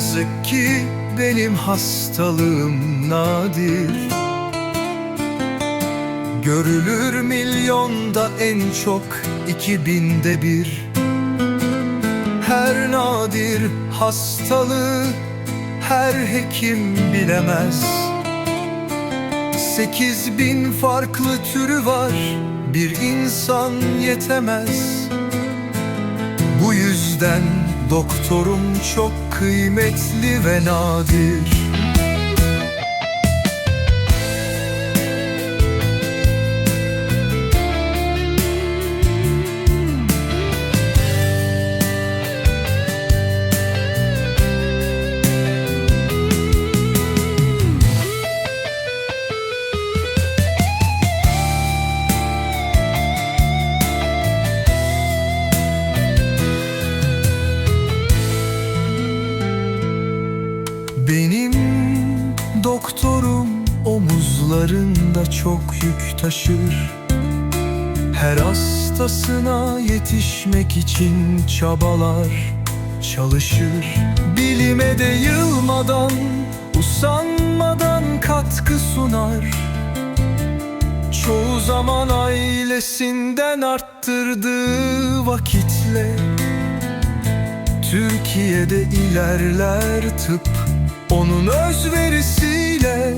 yazık ki benim hastalığım nadir. Görülür milyonda en çok iki binde bir. Her nadir hastalığı her hekim bilemez. Sekiz bin farklı türü var bir insan yetemez. Bu yüzden doktorum çok kıymetli ve nadir Benim doktorum omuzlarında çok yük taşır. Her hastasına yetişmek için çabalar, çalışır. Bilime de yılmadan, usanmadan katkı sunar. Çoğu zaman ailesinden arttırdığı vakitle Türkiye'de ilerler tıp onun özverisiyle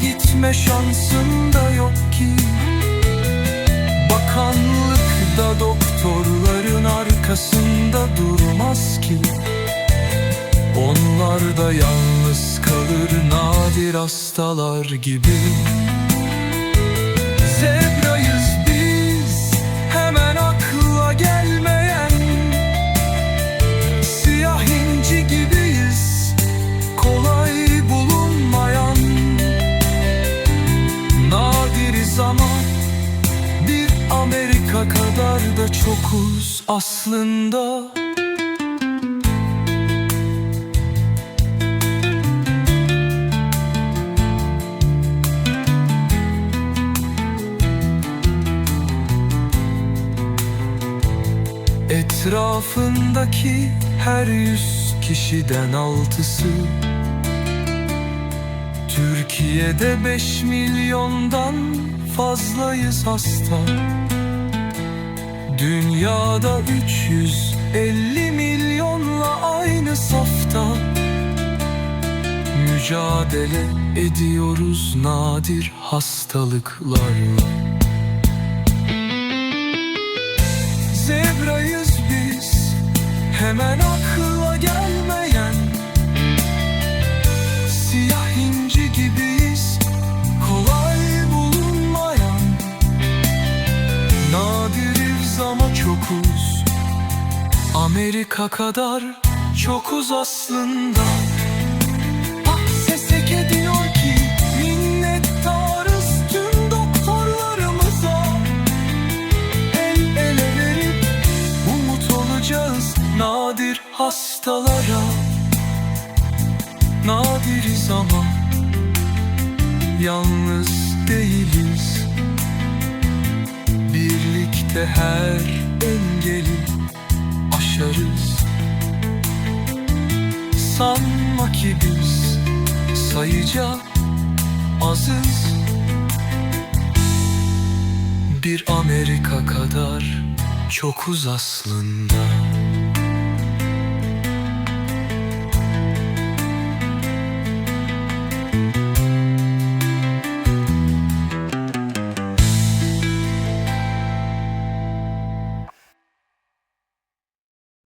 gitme şansım da yok ki. Bakanlık da doktorların arkasında durmaz ki. Onlar da yalnız kalır nadir hastalar gibi Amerika kadar da çokuz aslında. Etrafındaki her yüz kişiden altısı. Türkiye'de beş milyondan fazlayız hasta Dünyada 350 milyonla aynı safta. Mücadele ediyoruz nadir hastalıklarla. Zebrayız biz Hemen akla gelmeyen Siyah inci gibiyiz Amerika kadar çokuz aslında. Ah seseke diyor ki Minnettarız tüm doktorlarımıza. El ele verip umut olacağız nadir hastalara. Nadiriz ama yalnız değiliz. Birlikte her engeli aşarız Sanma ki biz sayıca azız. Bir Amerika kadar çokuz aslında